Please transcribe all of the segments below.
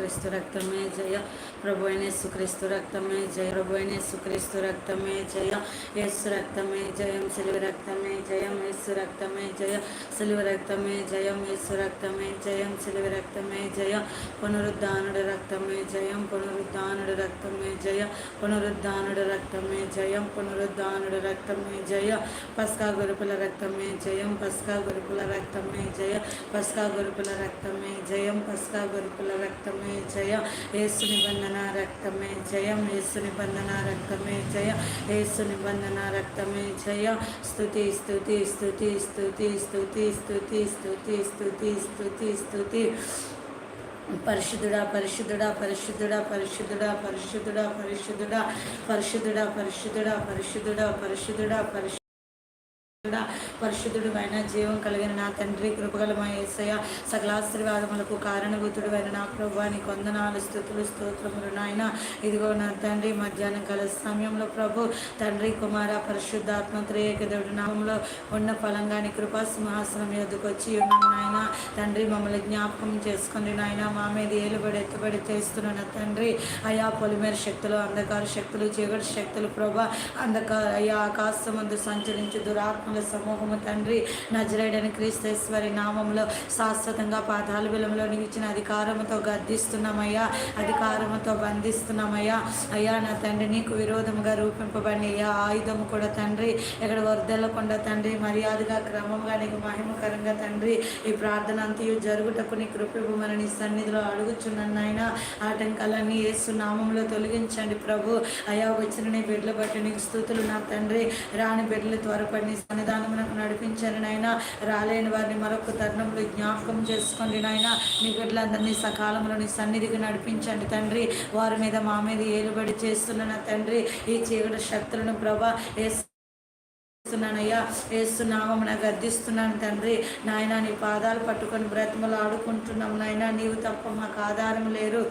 యేసుక్రీస్తు రక్తమే జయ ప్రభు అయిన యేసుక్రీస్తు రక్తమే జయ ప్రభు అయిన యేసుక్రీస్తు రక్తమే జయ యేసు రక్తమే జయం సిలువ రక్తమే జయం యేసు రక్తమే జయ సిలువ రక్తమే జయం యేసు రక్తమే జయం సిలువ రక్తమే జయ పునరుద్ధానుడు రక్తమే జయం పునరుద్ధానుడు రక్తమే జయ పునరుద్ధానుడు రక్తమే జయం పునరుద్ధానుడు రక్తమే జయ పస్కా గొరుపుల రక్తమే జయం పస్కా గొరుపుల రక్తమే జయ పస్కా గొరుపుల రక్తమే జయం పస్కా గొరుపుల రక్తమే రక్తమే జయ ఏసు నిబంధన రక్తమే జయం ఏసు నిబంధన రక్తమే జయ ఏసు నిబంధన రక్తమే జయ స్థుతి స్థుతి స్థుతి స్థుతి స్థుతి స్థుతి స్థుతి స్థుతి స్థుతి స్థుతి పరిశుద్ధుడా పరిశుద్ధుడా పరిశుద్ధుడా పరిశుద్ధుడా పరిశుద్ధుడా పరిశుద్ధుడా పరిశుద్ధుడా పరిశుద్ధుడా పరిశుద్ధుడా పరిశుద్ధుడా పరిశుద్ధుడా పరిశుద్ధుడు అయిన జీవం కలిగిన నా తండ్రి కృపగలమ ఏసయ సకలాశీర్వాదములకు కారణభూతుడు అయిన నా ప్రభు కొందనాలు స్థుతులు స్తోత్రములు నాయన. ఇదిగో నా తండ్రి మధ్యాహ్నం కల సమయంలో ప్రభు తండ్రి కుమార పరిశుద్ధాత్మ త్రేయకదేవుడు నామంలో ఉన్న ఫలంగాని కృపా సింహాసనం ఎదుకు వచ్చి ఉన్నాం నాయన. తండ్రి మమ్మల్ని జ్ఞాపకం చేసుకుని నాయన మా మీద ఏలుబడి ఎత్తుబడి చేస్తున్న నా తండ్రి అయా పొలిమేర శక్తులు అంధకార శక్తులు చీకటి శక్తులు ప్రభా అంధకార అయా ఆకాశం ముందు సంచరించు దురాత్మల సమూహం సమూహము తండ్రి నజరేడని క్రీస్తేశ్వరి నామంలో శాశ్వతంగా పాతాల బిలంలో ఇచ్చిన అధికారంతో గద్దిస్తున్నామయ్యా అధికారముతో బంధిస్తున్నామయ్యా. అయ్యా నా తండ్రి నీకు విరోధముగా రూపింపబడి అయ్యా ఆయుధము కూడా తండ్రి ఇక్కడ వరదలకుండా తండ్రి మర్యాదగా క్రమంగా నీకు మహిమకరంగా తండ్రి ఈ ప్రార్థన అంతయు జరుగుటకు నీ కృపివ్వమని నీ సన్నిధిలో అడుగుచున్నాను నాయన. ఆటంకాలన్నీ ఏసు నామంలో తొలగించండి ప్రభు. అయా వచ్చిన నీ బిడ్డలు బట్టి నీకు స్థుతులు నా తండ్రి. రాని బిడ్డలు త్వరపడి సన్నిధానం నడిపించండి నాయన. రాలేని వారిని మరొక తరుణంలో జ్ఞాపకం చేసుకోండి నాయన. నీ బిడ్డలందరినీ సకాలంలో నీ సన్నిధికి నడిపించండి తండ్రి. వారి మీద మా మీద ఏలుబడి చేస్తున్న నా తండ్రి ఈ చీకటి శక్తులను ప్రభా ఏసు చేస్తున్నానయ్యా ఏస్తున్నామని గర్దిస్తున్నాను తండ్రి. నాయన నీ పాదాలు పట్టుకొని బ్రతిమలు ఆడుకుంటున్నాం నాయన. నీవు తప్ప మాకు ఆధారం లేరు.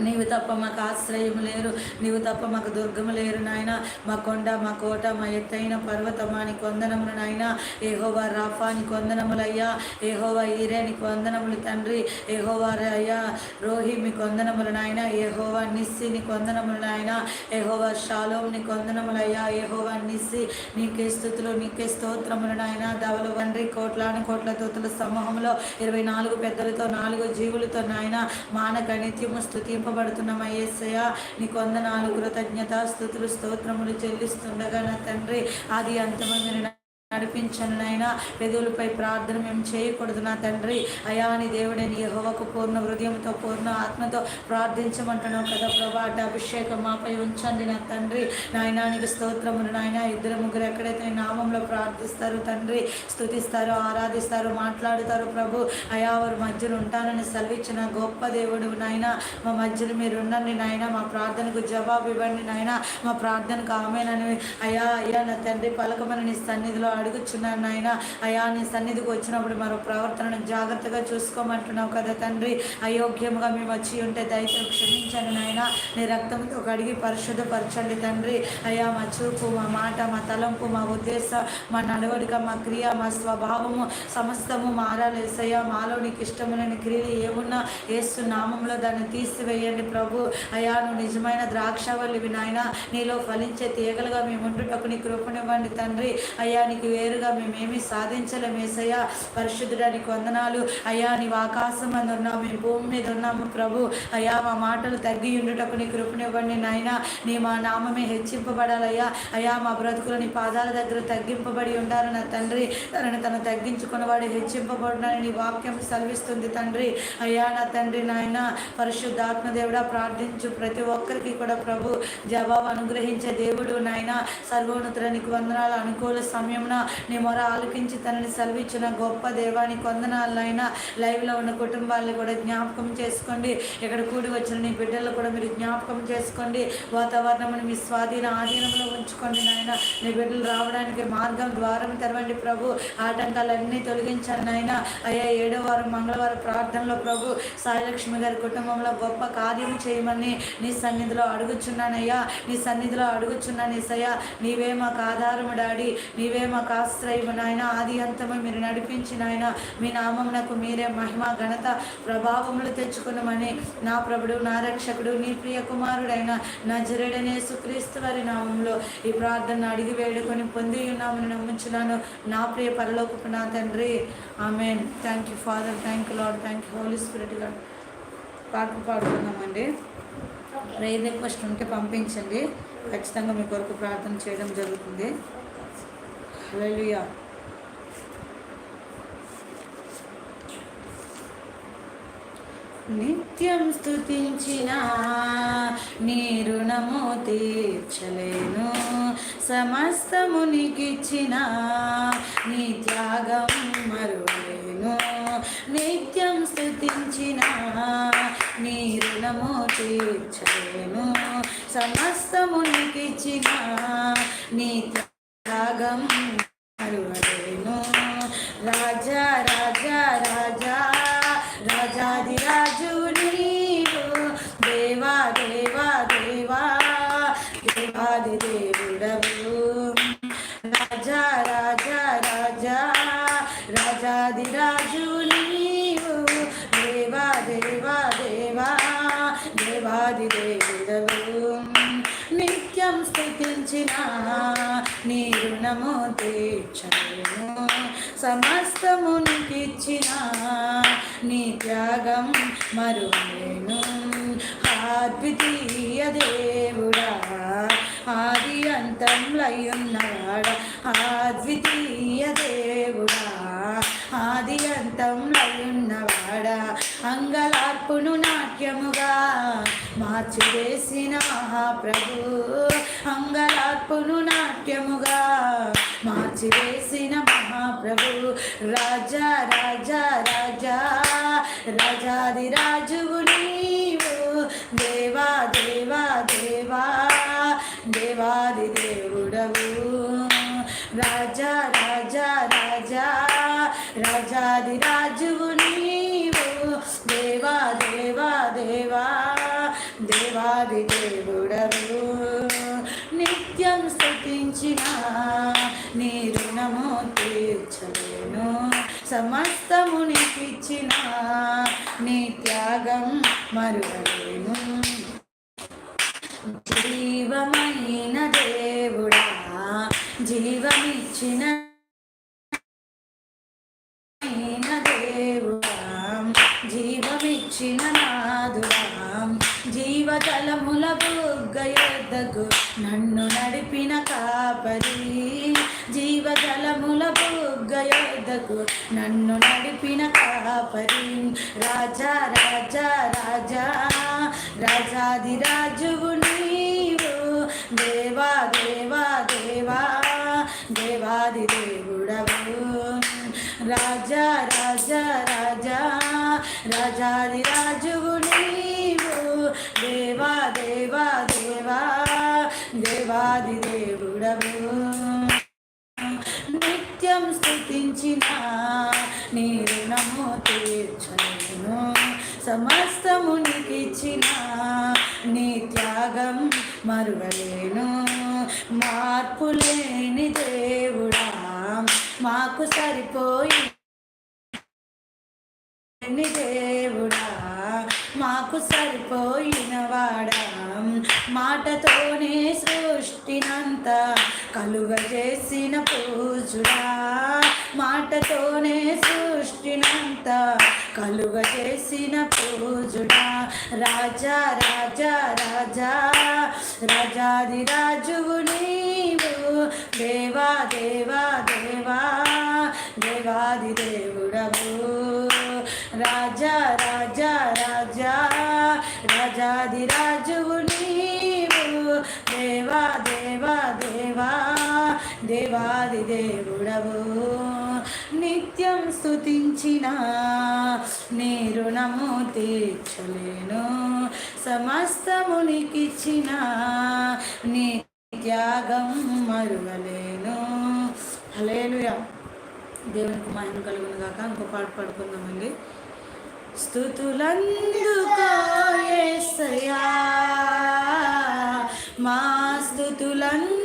నీవు తప్ప మాకు ఆశ్రయం లేరు. నీవు తప్ప మాకు దుర్గము లేరు నాయన. మా కొండ మా కోట మా ఎత్తైన పర్వతమాని కొందనములు నాయన. ఏహోవా రాఫాని కొందనములయ్యా. ఏహోవా ఈరేని కొందనములు తండ్రి. ఏహోవా అయ్యా రోహి మీ కొందనములు నాయన. ఏహోవా నిస్సి నీ కొందనములు నాయన. ఏహోవా షాలోం కొందనములయ్యా. ఏహోవా నిస్సి నీకే స్థుతులు నీకే స్తోత్రములు నాయన. దవలు తండ్రి కోట్లాని కోట్ల తోతుల సమూహంలో ఇరవై నాలుగు పెద్దలతో నాలుగు జీవులతో నాయన. మానక నిత్యము స్థుతింపబడుతున్నాం అయ్యేసయ్య నీ కొందనాలు కృతజ్ఞత స్థుతులు స్తోత్రములు చెల్లిస్తుండగా నా తండ్రి అది అంతమంది నడిపించను నాయన పెదవులపై ప్రార్థన మేము చేయకూడదు నా తండ్రి. అయాని దేవుడని యహోవకు పూర్ణ హృదయంతో పూర్ణ ఆత్మతో ప్రార్థించమంటున్నావు కదా ప్రభా. అటు అభిషేకం మాపై ఉంచండి నా తండ్రి. నాయనానికి స్తోత్రములు నాయన. ఇద్దరు ముగ్గురు ఎక్కడైతే నామంలో ప్రార్థిస్తారు తండ్రి స్థుతిస్తారు ఆరాధిస్తారు మాట్లాడుతారు ప్రభు. అయా వారి మధ్యన ఉంటానని సెలవిచ్చిన గొప్ప దేవుడు నాయన. మా మధ్యన మీరు ఉండండి నాయన. మా ప్రార్థనకు జవాబు ఇవ్వండి నాయన. మా ప్రార్థనకు ఆమెనని. అయా అయ్యా నా తండ్రి పలకమని నీ సన్నిధిలో అడుగుచున్నాను నాయన. అయా నీ సన్నిధికి వచ్చినప్పుడు మరో ప్రవర్తనను జాగ్రత్తగా చూసుకోమంటున్నావు కదా తండ్రి. అయోగ్యముగా మేము వచ్చి ఉంటే దయతో క్షమించండి నాయన. నీ రక్తంతో కడిగి పరిశుద్ధపరచండి తండ్రి. అయ్యా మా చూపు మా మాట మా తలంపు మా ఉద్దేశం మా నడవడిక మా క్రియ మా స్వభావము సమస్తము మారాలేసయ్యా మాలో నీకు ఇష్టమైన క్రియలు ఏమున్నా ఏసు నామంలో దాన్ని తీసివేయండి ప్రభు. అయ్యా నువ్వు నిజమైన ద్రాక్షవల్లివి నాయన. నీలో ఫలించే తీగలుగా మేము ఉండుటకు నీ కృపనివ్వండి తండ్రి. అయ్యా నీకు వేరుగా మేమేమి సాధించలేమేసయ్యా పరిశుద్ధుడానికి వందనాలు. అయ్యా నీవు ఆకాశం అని ఉన్నావు మేము భూమి మీద ఉన్నాము ప్రభు. అయ్యా మా మాటలు తగ్గి ఉండుటకు నీ కృపనివ్వండి నాయన. నీ మా నామమే హెచ్చింపబడాలయ్యా. అయ్యా మా బ్రతుకులు నీ పాదాల దగ్గర తగ్గింపబడి ఉండాలి నా తండ్రి. తనని తను తగ్గించుకున్నవాడు హెచ్చింపబడినని నీ వాక్యం సెలవిస్తుంది తండ్రి. అయ్యా నా తండ్రి నాయన. పరిశుద్ధాత్మదేవుడా ప్రార్థించు ప్రతి ఒక్కరికి కూడా ప్రభు. జవాబు అనుగ్రహించే దేవుడు నాయన. సర్వోన్నతునికి వందనాలు. అనుకూల సమయంలో నీ మొర ఆలకించి తనని సెలవిచ్చిన గొప్ప దేవానికి వందనాలైనా లైవ్లో ఉన్న కుటుంబాలను కూడా జ్ఞాపకం చేసుకోండి. ఇక్కడ కూడి వచ్చిన నీ బిడ్డలు కూడా మీరు జ్ఞాపకం చేసుకోండి. వాతావరణం మీ స్వాధీన ఆధీనంలో ఉంచుకోండి నాయన. నీ బిడ్డలు రావడానికి మార్గం ద్వారం తెరవండి ప్రభు. ఆటంకాలన్నీ తొలగించండి నాయన. అయ్యా ఏడో వారం మంగళవారం ప్రార్థనలో ప్రభు. సాయిలక్ష్మి గారి కుటుంబంలో గొప్ప కార్యం చేయమని నీ సన్నిధిలో అడుగుచున్నానయ్యా. నీ సన్నిధిలో అడుగుచున్నాను ఈసయ్యా నీవే మాకు ఆధారము డాడీ. నీవే మాకు మాకు ఆశ్రయము నాయన. ఆది అంతమై మీరు నడిపించిన ఆయన మీ నామమునకు మీరే మహిమ ఘనత ప్రభావములు తెచ్చుకున్నామని నా ప్రభుడు నా రక్షకుడు నీ ప్రియ కుమారుడైన నజరుడనే సుక్రీస్తు వారి నామంలో ఈ ప్రార్థన అడిగి వేడుకొని పొంది ఉన్నామని నమ్మించున్నాను. నా ప్రియ పరలోకపు నా తండ్రి. ఆమె thank you father thank you lord thank you holy spirit God పాట పాడుకుందామండి. ప్రేయర్ రిక్వెస్ట్ ఉంటే పంపించండి. ఖచ్చితంగా మీ కొరకు ప్రార్థన చేయడం జరుగుతుంది. హల్లెలూయా నిత్యం స్తుతించిన నీ రుణము తీర్చలేను. సమస్తమునికిచ్చిన నీ త్యాగం మరువలేను. నిత్యం స్తుతించిన నీ రుణము తీర్చలేను. సమస్తమునికిచ్చిన నీ త్యాగం మరువలేను. రాజా రాజా రాజా రాజాదిరాజు నీవు. దేవా దేవా దేవా దేవాది దేవుడవు. రాజా రాజా రాజా రాజాదిరాజు నీవు. దేవా దేవా దేవా దేవాది దేవుడవు. నిత్యం స్థుతించిన నీ రుణము తీర్చలేను సమస్తము నీ త్యాగం మరువేను అద్వితీయ దేవుడా ఆది అంతంలయున్నవాడా అద్వితీయ దేవుడా ఆది అంతంలయున్నవాడా అంగలార్పును నాట్యముగా మార్చివేసిన మహాప్రభు అంగలార్పును నాట్యముగా. మార్చివేసిన మహాప్రభు రాజా రాజా రాజా రాజాది రాజువు నీవు. దేవా దేవా దేవా దేవాది దేవుడవు. రాజా రాజా రాజా రాజాది రాజువు నీవు దేవా దేవా దేవా దేవాది దేవుడవు. నిత్యం స్థుతించిన నీ రుణము తీర్చలేను. సమస్తము నీకిచ్చిన నీ త్యాగం మరువలేను. జీవమైన దేవుడా జీవమిచ్చిన బుగ్గయొద్దకు నన్ను నడిపిన కాపరి. జీవజలముల బుగ్గయొద్దకు నన్ను నడిపిన కాపరి. రాజా రాజా రాజా రాజాది రాజువు నీవు. దేవా దేవా దేవా దేవాది దేవుడవు. రాజా రాజా రాజా రాజాది రాజువు దేవాది దేవుడవు. నిత్యం స్థుతించిన నీ రుణము తీర్చును సమస్తము నీకిచ్చిన నీ త్యాగం మరువలేను. మార్పు లేని దేవుడా మాకు సరిపోయి దేవుడా మాకు సరిపోయిన వాడా మాటతోనే సృష్టినంత కలుగజేసిన పూజుడా. మాటతోనే సృష్టినంత కలుగజేసిన పూజుడా. రాజా రాజా రాజా రాజాది రాజువు నీవు. దేవా దేవా దేవా దేవాది దేవుడవు. రాజా రాజా రాజా రాజాది రాజువు నీవు దేవా దేవా దేవా దేవాది దేవుడవు నిత్యం స్థుతించిన నీ రుణము తీర్చలేను. సమస్తమునికిచ్చిన నీ త్యాగం మరువలేను. హలేలుయా దేవునికి మహిమ కలుగును కాక ఇంకో పాట పాడుకుందామండి. స్థుతులందుకో మా స్థుతులందు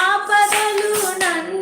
ఆపదలు నన్ను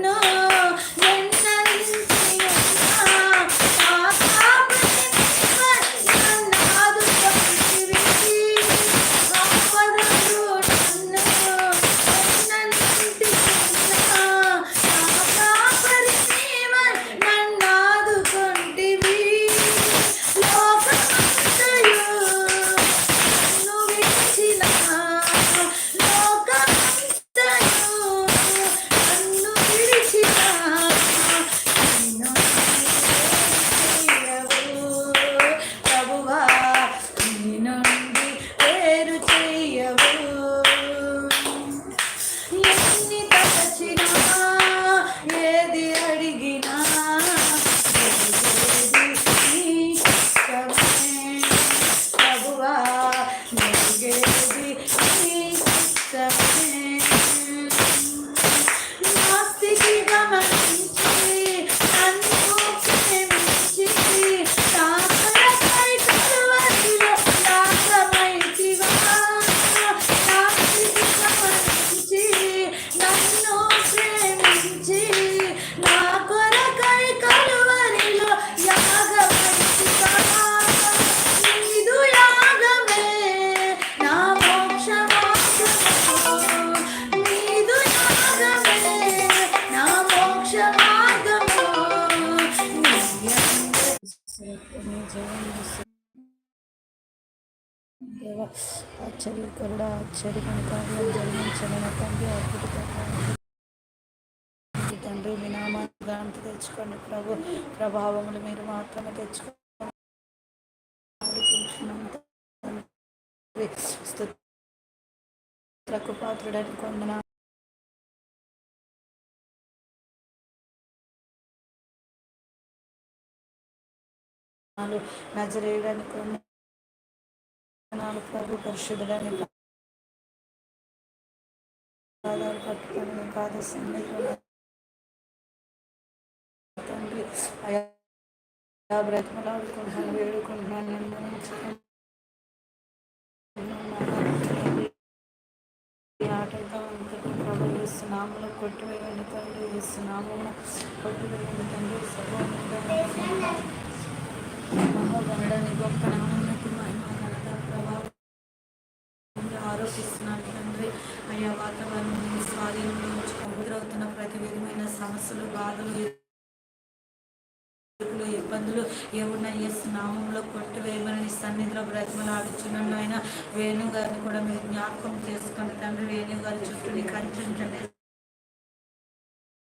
ఆశ్చర్యకరుడ ఆశ్చర్యమైన తండ్రి జరిగించమని తండ్రి అద్భుత ఘనత తెచ్చుకోండి ప్రభు. ప్రభావములు మీరు మాత్రమే తెచ్చుకోండి పాత్రుడని కొందన నజరేయడానికి ప్రభు పరిశుద్ధుడని పట్టుకొని పాద సన్నిధిలో తండ్రి అయా బ్రతిమలాడుకుంటున్నాను వేడుకుంటున్నాను నిర్ణయించుకుంటున్నాను ఈ ఆటంకం అంతటి ప్రభు ఇస్తున్నాములు కొట్టివేయండి తండ్రి ఇస్తున్నాము కొట్టివేయండి తండ్రి. సర్వోన్నతమైన గొప్ప నామన్నతి మహిమ ప్రభావం ఆరోపిస్తున్నాను తండ్రి. అయ్యా వాతావరణం స్వాధీనంలో ఎదురవుతున్న ప్రతి విధమైన సమస్యలు బాధలు ఇబ్బందులు ఏమున్నా ఎస్ నామంలో కొట్టివేయమని నీ సన్నిధిలో బ్రతిమలు ఆడుచున్నాను ఆయన వేణు గారిని కూడా మీరు జ్ఞాపకం చేసుకోండి తండ్రి వేణు గారి చుట్టూ నీ కనిపించండి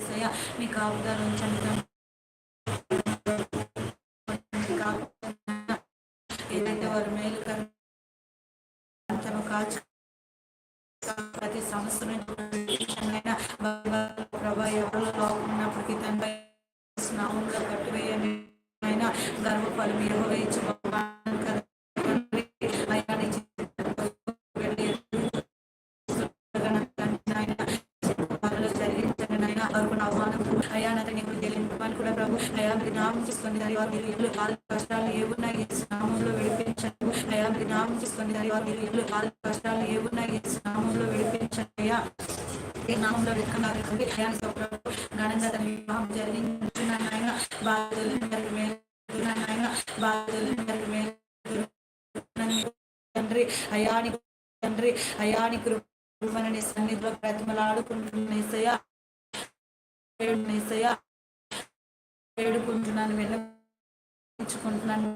యేసయ్య, నీ కాపుదాలు ఉంచండి. అవమానం అయ్యా నన్ను నీకు తెలియని కూడా ప్రభు అయ్యా మీరు నామం తీసుకొని దాని వారు మీరు ఇల్లు కాలు కష్టాలు ఏమున్నాయి యేసు నామంలో విడిపించండి. అయ్యా మీరు నామం తీసుకొని దాని వారు మీరు ఇల్లు కాలు కష్టాలు ఏమున్నాయి యేసు నామంలో విడిపించండి. అయ్యా ఈ నామంలో వెతుకున్నారు తండ్రి అయ్యా నీ ప్రభు ఘనంగా తన వివాహం జరిగించున్నాను నాయన. బాధలు అందరికీ బాధలు అందరికీ మేలు తండ్రి. అయాని తండ్రి. అయాని కృపణని సన్నిధిలో ప్రతిమలాడుకుంటున్న ఏసయ్య. వేడుకుంటున్నాను విన్నపించుకుంటున్నాను